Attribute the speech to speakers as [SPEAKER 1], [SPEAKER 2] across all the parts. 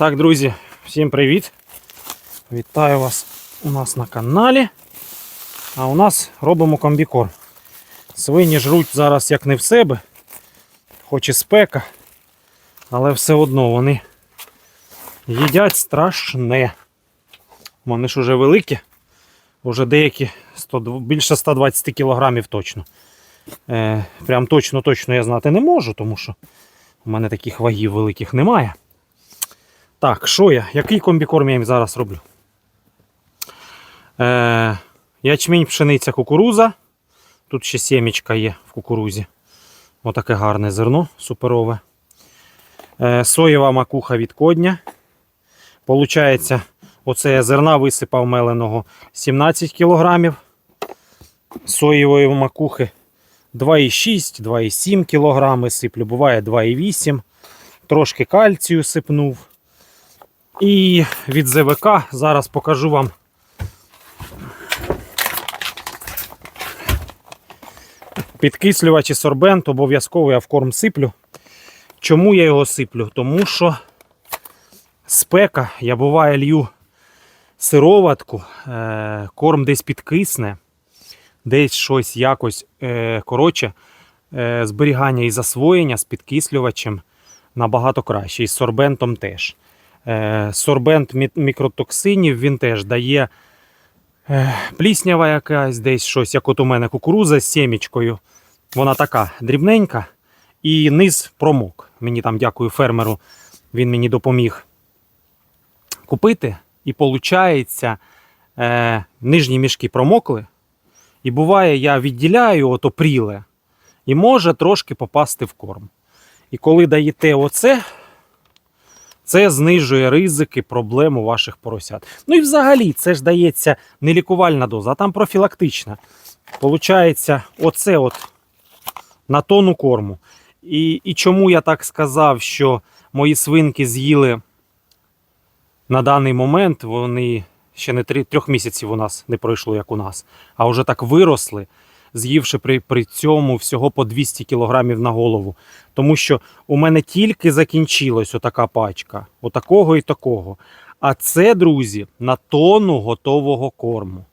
[SPEAKER 1] Так, друзі, всім привіт! Вітаю вас у нас на каналі. А у нас робимо комбікорм. Свині жруть зараз як не в себе, хоч і спека, але все одно вони їдять страшне. Вони ж уже великі, вже деякі 100, більше 120 кілограмів точно. Е, прям точно-точно я знати не можу, тому що у мене таких вагів великих немає. Так, що я? Який комбікорм я їм зараз роблю? Е, ячмінь, пшениця, кукуруза. Тут ще сімечка є в кукурузі. Отаке гарне зерно суперове. Е, соєва макуха від кодня. Получається, оце я зерна висипав меленого 17 кг. Соєвої макухи 2,6, 2,7 кг сиплю, буває 2,8 Трошки кальцію сипнув. І від ЗВК зараз покажу вам. Підкислювач і сорбент обов'язково я в корм сиплю. Чому я його сиплю? Тому що спека, я буває лью сироватку, е, корм десь підкисне, десь щось якось е, коротше, е, зберігання і засвоєння з підкислювачем набагато краще. І з сорбентом теж. Е, Сорбент мікротоксинів він теж дає е, пліснява якась, десь щось, як от у мене кукуруза з сімічкою. Вона така дрібненька. І низ промок. Мені там дякую фермеру, він мені допоміг купити. І виходить, е, нижні мішки промокли. І буває, я відділяю ото пріле і може трошки попасти в корм. І коли даєте оце, це знижує ризики проблем у ваших поросят. Ну і взагалі це ж дається не лікувальна доза, а там профілактична. Получається, оце от на тонну корму. І, і чому я так сказав, що мої свинки з'їли на даний момент, вони ще не три, трьох місяців у нас не пройшло, як у нас, а вже так виросли, з'ївши при, при цьому всього по 200 кілограмів на голову. Тому що у мене тільки закінчилась отака пачка, отакого і такого. А це, друзі, на тонну готового корму.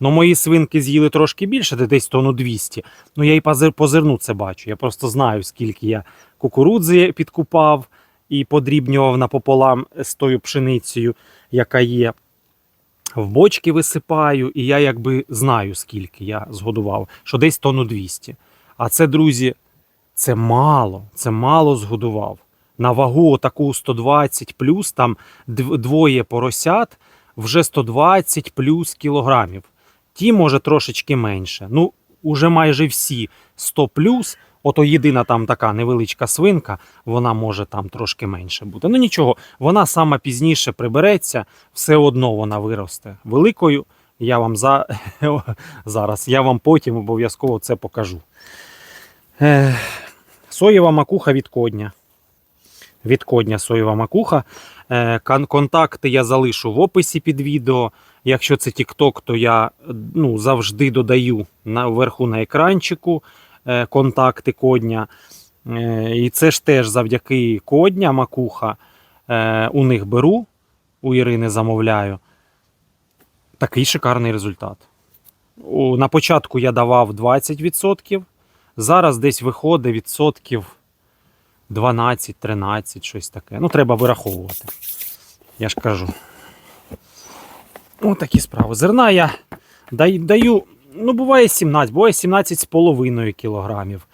[SPEAKER 1] Ну, мої свинки з'їли трошки більше, де десь тонну 200. Ну, я і по зерну це бачу. Я просто знаю, скільки я кукурудзи підкупав і подрібнював напополам з тою пшеницею, яка є. В бочки висипаю, і я якби знаю, скільки я згодував, що десь тонну 200. А це, друзі, це мало, це мало згодував. На вагу таку 120 плюс, там двоє поросят, вже 120 плюс кілограмів. Ті, може, трошечки менше. Ну, уже майже всі 100 плюс. Ото єдина там така невеличка свинка, вона може там трошки менше бути. Ну нічого, вона сама пізніше прибереться, все одно вона виросте великою. Я вам за... зараз, я вам потім обов'язково це покажу. Соєва макуха від кодня. Від кодня соєва макуха. Е, кон- Контакти я залишу в описі під відео. Якщо це TikTok, то я ну, завжди додаю на, вверху на екранчику контакти кодня. Е, і це ж теж завдяки кодня макуха. Е, у них беру, у Ірини замовляю. Такий шикарний результат. На початку я давав 20%. Зараз десь виходить відсотків 12-13, щось таке. Ну, треба вираховувати. Я ж кажу. Ось такі справи. Зерна я даю, ну, буває 17, буває 17,5 кілограмів.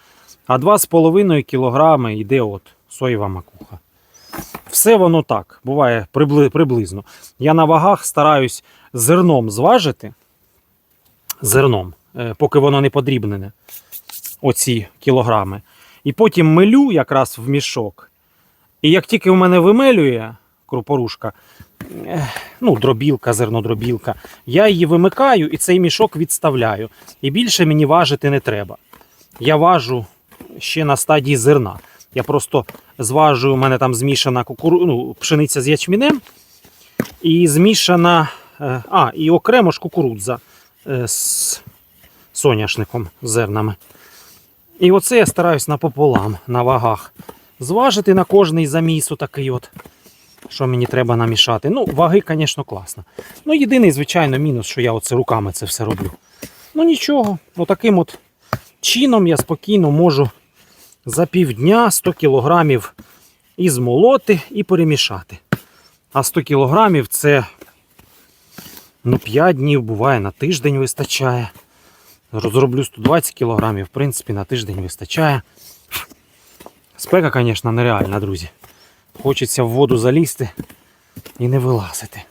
[SPEAKER 1] А 2,5 кілограми йде от соєва макуха. Все воно так, буває прибли- приблизно. Я на вагах стараюсь зерном зважити. Зерном, е, поки воно не подрібнене. Оці кілограми. І потім милю якраз в мішок. І як тільки в мене вимелює крупорушка, ну, дробілка, зернодробілка, я її вимикаю і цей мішок відставляю. І більше мені важити не треба. Я важу ще на стадії зерна. Я просто зважую, у мене там змішана кукуру... ну, пшениця з ячмінем і змішана. е, А, і окремо ж кукурудза е, з соняшником з зернами. І оце я стараюсь напополам на вагах зважити на кожний заміс отакий от. Що мені треба намішати. Ну, ваги, звісно, класно. Ну, єдиний, звичайно, мінус, що я оце руками це все роблю. Ну нічого, отаким от чином я спокійно можу за півдня 100 кілограмів і змолоти, і перемішати. А 100 кілограмів це ну, 5 днів буває, на тиждень вистачає. Розроблю 120 кілограмів, в принципі, на тиждень вистачає. Спека, звісно, нереальна, друзі. Хочеться в воду залізти і не вилазити.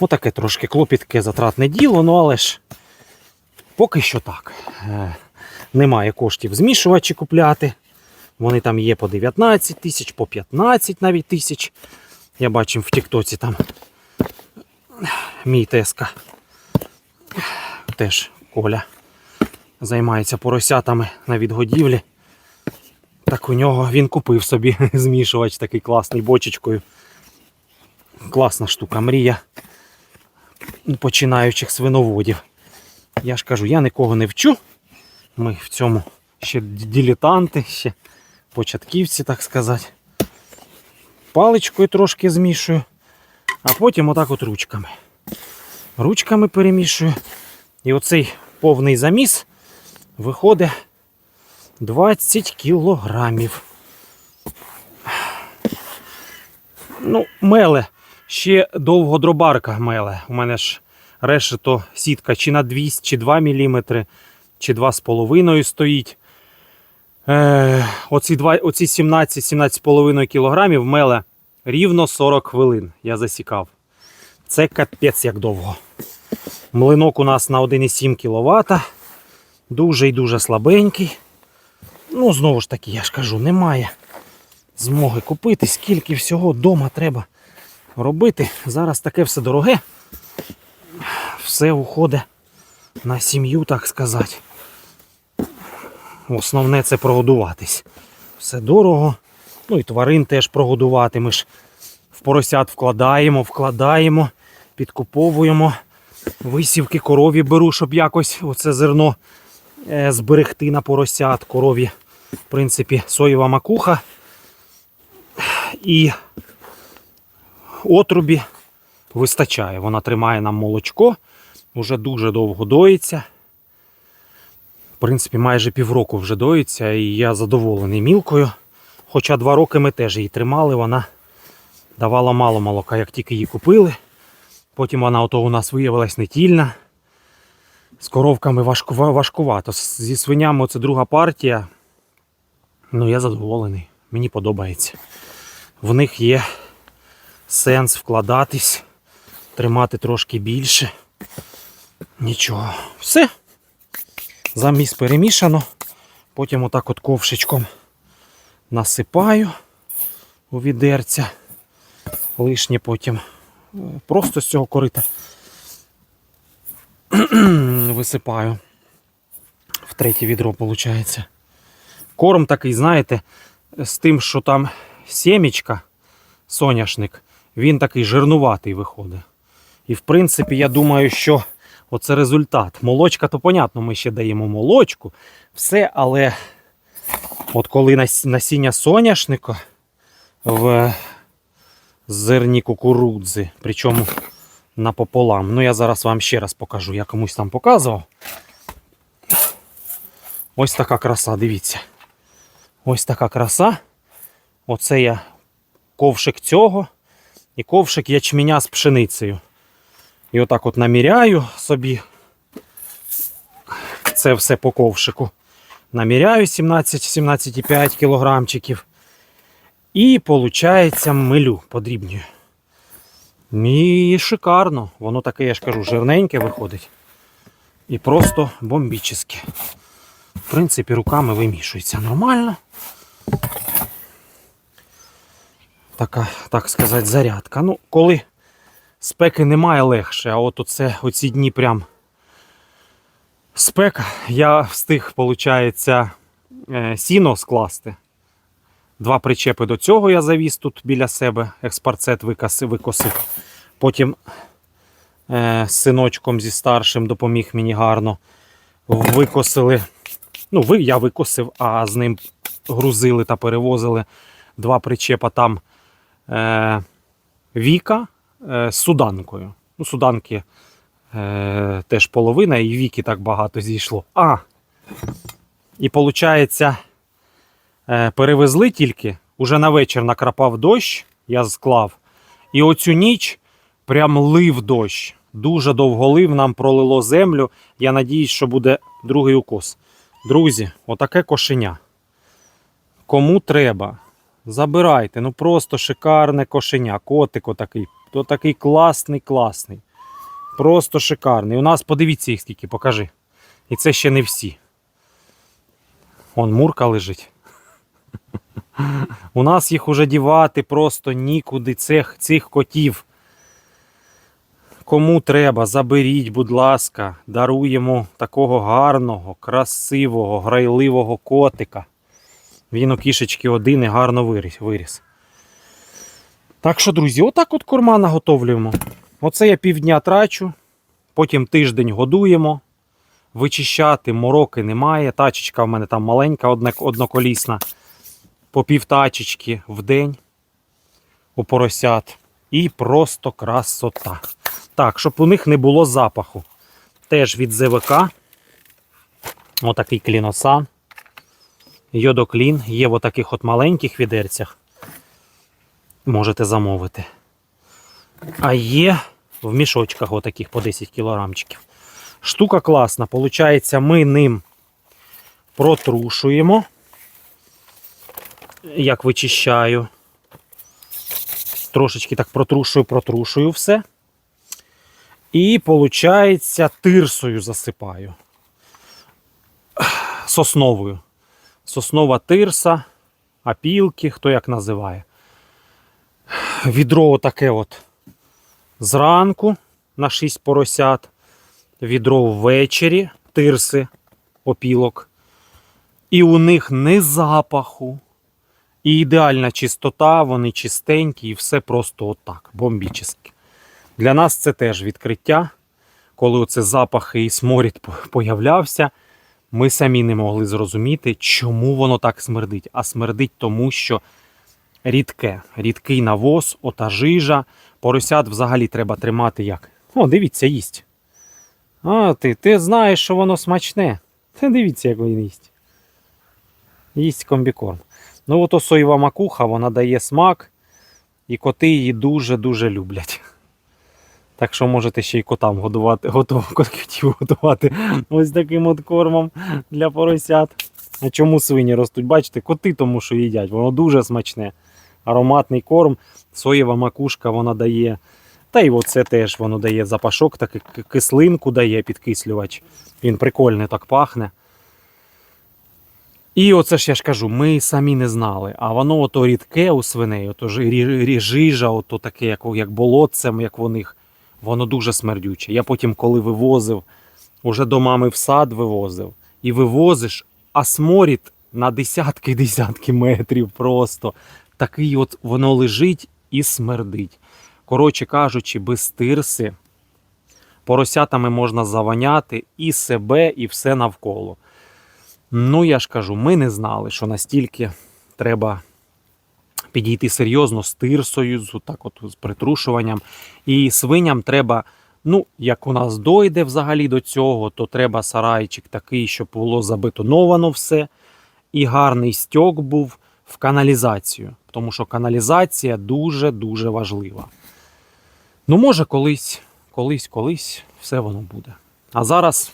[SPEAKER 1] Отаке трошки клопітке затратне діло, ну але ж поки що так. Е, Немає коштів змішувачі купляти. Вони там є по 19 тисяч, по 15 навіть тисяч. Я бачив в Тіктоці там мій теска. Теж Коля займається поросятами на відгодівлі. Так у нього він купив собі змішувач такий класний бочечкою. Класна штука, мрія починаючих свиноводів. Я ж кажу, я нікого не вчу. Ми в цьому ще дилетанти, ще початківці, так сказати. Паличкою трошки змішую, а потім отак от ручками. Ручками перемішую. І оцей повний заміс виходить 20 кілограмів. Ну, меле. Ще довго дробарка меле. У мене ж решето сітка чи на 200, чи 2 мм, чи 2,5 стоїть. Е, оці, два, оці 17-17,5 кілограмів меле рівно 40 хвилин. Я засікав. Це капець як довго. Млинок у нас на 1,7 кВт. Дуже і дуже слабенький. Ну, знову ж таки, я ж кажу, немає змоги купити, скільки всього вдома треба робити. Зараз таке все дороге. Все уходить на сім'ю, так сказати. Основне це прогодуватись. Все дорого. Ну і тварин теж прогодувати. Ми ж в поросят вкладаємо, вкладаємо, підкуповуємо. Висівки корові беру, щоб якось оце зерно е, зберегти на поросят. Корові, в принципі, соєва макуха. І отрубі вистачає. Вона тримає нам молочко, вже дуже довго доїться. В принципі, майже півроку вже доїться, і я задоволений мілкою. Хоча два роки ми теж її тримали, вона давала мало молока, як тільки її купили. Потім вона ото у нас виявилась нетільна. З коровками важкувато. Зі свинями це друга партія. Ну, я задоволений. Мені подобається. В них є сенс вкладатись, тримати трошки більше. Нічого. Все. Заміс перемішано. Потім отак от ковшичком насипаю у відерця. Лишнє потім е, просто з цього корита висипаю. В третє відро, виходить. Корм такий, знаєте, з тим, що там сімечка, соняшник, він такий жирнуватий виходить. І в принципі, я думаю, що оце результат. Молочка, то понятно, ми ще даємо молочку, все, але от коли насіння соняшника в зерні кукурудзи, причому напополам. Ну, я зараз вам ще раз покажу, я комусь там показував. Ось така краса, дивіться. Ось така краса. Оце я ковшик цього і ковшик ячменя з пшеницею. І отак от наміряю собі це все по ковшику. Наміряю 17-17,5 кілограмчиків. І, виходить, милю подрібнюю. І шикарно. Воно таке, я ж кажу, жирненьке виходить. І просто бомбічне. В принципі, руками вимішується нормально. Така, так сказати, зарядка. Ну, коли спеки немає легше, а от оце, оці дні прям спека, я встиг, виходить, сіно скласти. Два причепи до цього я завіз тут біля себе, експарцет викосив. викосив. Потім е, з синочком зі старшим допоміг мені гарно. Викосили. Ну, ви, я викосив, а з ним грузили та перевозили два причепа там е, Віка е, з суданкою. Ну, суданки е, теж половина, і Віки так багато зійшло. А! І виходить, е, перевезли тільки, уже на вечір накрапав дощ, я склав. І оцю ніч прям лив дощ. Дуже довго лив, нам пролило землю. Я надіюсь, що буде другий укос. Друзі, отаке кошеня. Кому треба, забирайте. Ну просто шикарне кошеня. Котик отакий. То такий класний, класний. Просто шикарний. У нас подивіться їх скільки, покажи. І це ще не всі. Вон мурка лежить. У нас їх уже дівати просто нікуди цих, цих котів. Кому треба, заберіть, будь ласка, даруємо такого гарного, красивого, грайливого котика. Він у кішечки один і гарно виріс. Так що, друзі, отак от корма наготовлюємо. Оце я півдня трачу, потім тиждень годуємо. Вичищати мороки немає. Тачечка в мене там маленька, одноколісна. По пів тачечки в день у поросят. І просто красота. Так, щоб у них не було запаху. Теж від ЗВК. Отакий кліносан. Йодоклін. Є в таких от маленьких відерцях. Можете замовити. А є в мішочках отаких по 10 кілограмчиків. Штука класна. Получається, ми ним протрушуємо. Як вичищаю. Трошечки так протрушую, протрушую все. І, виходить, тирсою засипаю. Сосновою. Соснова тирса, апілки, хто як називає. Відро отаке от зранку на 6 поросят. Відро ввечері, тирси, опілок. І у них не запаху. І ідеальна чистота, вони чистенькі, і все просто отак, бомбічне. Для нас це теж відкриття. Коли оце запахи і сморід по- появлявся, ми самі не могли зрозуміти, чому воно так смердить. А смердить тому, що рідке, рідкий навоз, ота жижа. Поросят взагалі треба тримати як. О, дивіться, їсть. А, ти, ти знаєш, що воно смачне. Та дивіться, як він їсть. Їсть комбікорм. Ну, ото соєва макуха, вона дає смак, і коти її дуже-дуже люблять. Так що можете ще й котам годувати, готов, котів годувати ось таким от кормом для поросят. А чому свині ростуть? Бачите, коти тому що їдять, воно дуже смачне. Ароматний корм, соєва макушка вона дає. Та й оце теж воно дає запашок, так і кислинку дає підкислювач. Він прикольно так пахне. І оце ж я ж кажу, ми самі не знали. А воно ото рідке у свиней, ото жижа, ото таке, як, як болотцем, як у них, воно дуже смердюче. Я потім, коли вивозив, уже до мами в сад вивозив, і вивозиш, а сморід на десятки десятки метрів просто. Такий от воно лежить і смердить. Коротше кажучи, без тирси поросятами можна заваняти і себе, і все навколо. Ну, я ж кажу, ми не знали, що настільки треба підійти серйозно з тирсою, з, так от, з притрушуванням. І свиням треба, ну, як у нас дойде взагалі до цього, то треба сарайчик такий, щоб було забетоновано все. І гарний стьок був в каналізацію. Тому що каналізація дуже-дуже важлива. Ну, може, колись, колись, колись все воно буде. А зараз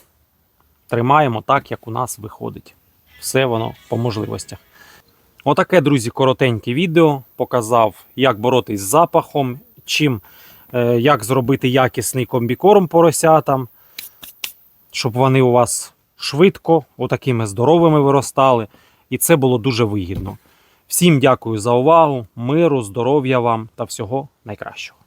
[SPEAKER 1] тримаємо так, як у нас виходить. Все воно по можливостях. Отаке, друзі, коротеньке відео. Показав, як боротись з запахом, чим, е, як зробити якісний комбікорм поросятам, щоб вони у вас швидко, отакими здоровими виростали. І це було дуже вигідно. Всім дякую за увагу, миру, здоров'я вам та всього найкращого.